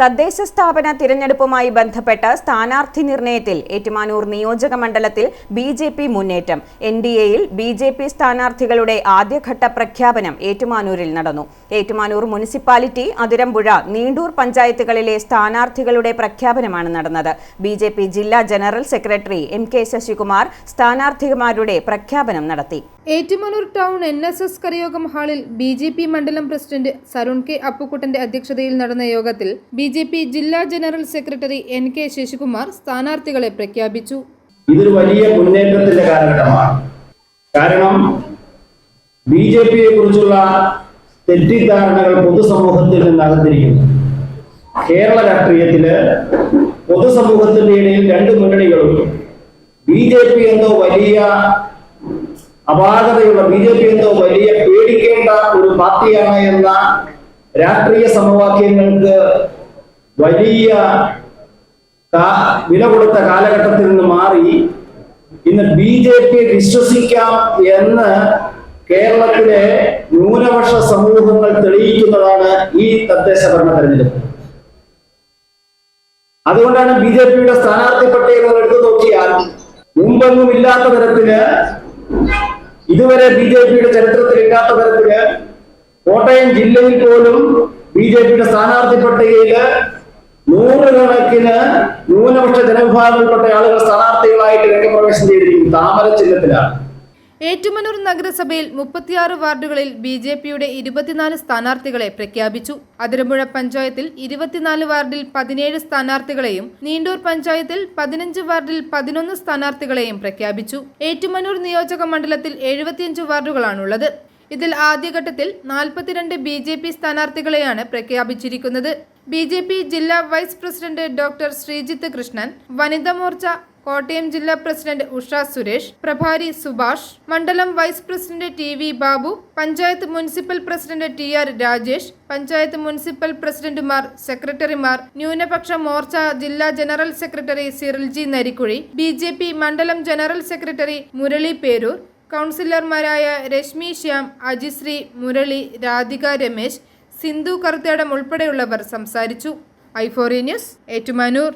തദ്ദേശ സ്ഥാപന തിരഞ്ഞെടുപ്പുമായി ബന്ധപ്പെട്ട് സ്ഥാനാർത്ഥി നിർണയത്തിൽ ഏറ്റുമാനൂർ നിയോജക മണ്ഡലത്തിൽ ബി ജെ പി മുന്നേറ്റം. എൻ ഡി എയിൽ ബി ജെ പി സ്ഥാനാർത്ഥികളുടെ ആദ്യഘട്ട പ്രഖ്യാപനം ഏറ്റുമാനൂരിൽ നടന്നു. ഏറ്റുമാനൂർ മുനിസിപ്പാലിറ്റി അതിരമ്പുഴ നീണ്ടൂർ പഞ്ചായത്തുകളിലെ സ്ഥാനാർത്ഥികളുടെ പ്രഖ്യാപനമാണ് നടന്നത്. ബി ജെ പി ജില്ലാ general secretary M K Sasikumar സ്ഥാനാർത്ഥിമാരുടെ പ്രഖ്യാപനം നടത്തി. Ettumanoor town N S S കരയോഗം ഹാളിൽ ബി ജെ പി മണ്ഡലം പ്രസിഡന്റ് സരുൺ കെ അപ്പുക്കുട്ടന്റെ അധ്യക്ഷതയിൽ നടന്ന യോഗത്തിൽ ബി ജെ പി ജില്ലാ general secretary N K Sasikumar സ്ഥാനാർത്ഥികളെ പ്രഖ്യാപിച്ചു. ഇതൊരു വലിയ മുന്നേറ്റത്തിന്റെ കാലഘട്ടമാണ്. കാരണം ബി ജെ പിയെ കുറിച്ചുള്ള തെറ്റിദ്ധാരണകൾ പൊതുസമൂഹത്തിൽ നിന്ന് അകത്തിരിക്കുന്നു. കേരള രാഷ്ട്രീയത്തിൽ പൊതുസമൂഹത്തിന്റെ ഇടയിൽ രണ്ട് മുന്നണികളും ബി ജെ പി എന്തോ വലിയ അപാകതയുള്ള ബി ജെ പി എന്തോ വലിയ പേടിക്കേണ്ട ഒരു പാർട്ടിയാണ് എന്ന രാഷ്ട്രീയ സമവാക്യങ്ങൾക്ക് വലിയ വില കൊടുത്ത കാലഘട്ടത്തിൽ നിന്ന് മാറി ഇന്ന് ബി ജെ പി വിശ്വസിക്കാം എന്ന് കേരളത്തിലെ ന്യൂനപക്ഷ സമൂഹങ്ങൾ തെളിയിക്കുന്നതാണ് ഈ തദ്ദേശ ഭരണ തെരഞ്ഞെടുപ്പ്. അതുകൊണ്ടാണ് ബി ജെ പിയുടെ സ്ഥാനാർത്ഥി പട്ടികകൾ എടുത്തു നോക്കിയാൽ മുമ്പൊന്നും ഇല്ലാത്ത തരത്തിൽ ഇതുവരെ ബി ജെ പിയുടെ ചരിത്രത്തിൽ ഇല്ലാത്ത തരത്തിൽ കോട്ടയം ജില്ലയിൽ പോലും ബി ജെ പിയുടെ സ്ഥാനാർത്ഥി പട്ടികയിൽ നൂറുകണക്കിന് ന്യൂനപക്ഷ ജനവിഭാഗങ്ങളിൽപ്പെട്ട ആളുകൾ സ്ഥാനാർത്ഥികളായിട്ട് രംഗപ്രവേശം ചെയ്തിരിക്കും താമര ചിഹ്നത്തിലാണ്. ഏറ്റുമാനൂർ നഗരസഭയിൽ മുപ്പത്തിയാറ് വാർഡുകളിൽ ബി ജെ പിയുടെ ഇരുപത്തിനാല് സ്ഥാനാർത്ഥികളെ പ്രഖ്യാപിച്ചു. അതിരമ്പുഴ പഞ്ചായത്തിൽ ഇരുപത്തിനാല് വാർഡിൽ പതിനേഴ് സ്ഥാനാർത്ഥികളെയും നീണ്ടൂർ പഞ്ചായത്തിൽ പതിനഞ്ച് വാർഡിൽ പതിനൊന്ന് സ്ഥാനാർത്ഥികളെയും പ്രഖ്യാപിച്ചു. ഏറ്റുമനൂർ നിയോജക മണ്ഡലത്തിൽ എഴുപത്തിയഞ്ച് വാർഡുകളാണുള്ളത്. ഇതിൽ ആദ്യഘട്ടത്തിൽ നാൽപ്പത്തിരണ്ട് ബി ജെ പി സ്ഥാനാർത്ഥികളെയാണ് പ്രഖ്യാപിച്ചിരിക്കുന്നത്. ബി ജെ പി ജില്ലാ vice president doctor Sreejith Krishnan Vanitha Morcha Kottayam ജില്ലാ പ്രസിഡന്റ് ഉഷ സുരേഷ് പ്രഭാരി സുഭാഷ് മണ്ഡലം vice president T V Babu panchayat municipal president T R Rajesh panchayat municipal പ്രസിഡന്റുമാർ സെക്രട്ടറിമാർ ന്യൂനപക്ഷ മോർച്ച ജില്ലാ general secretary Cyril G Narikuzhy B J P മണ്ഡലം general secretary Murali Peroor കൗൺസിലർമാരായ രശ്മി ശ്യാം അജിശ്രീ മുരളി രാധിക രമേശ് സിന്ധു കറുത്തേടം ഉൾപ്പെടെയുള്ളവർ സംസാരിച്ചു. ഐഫോറി ന്യൂസ് ഏറ്റുമാനൂർ.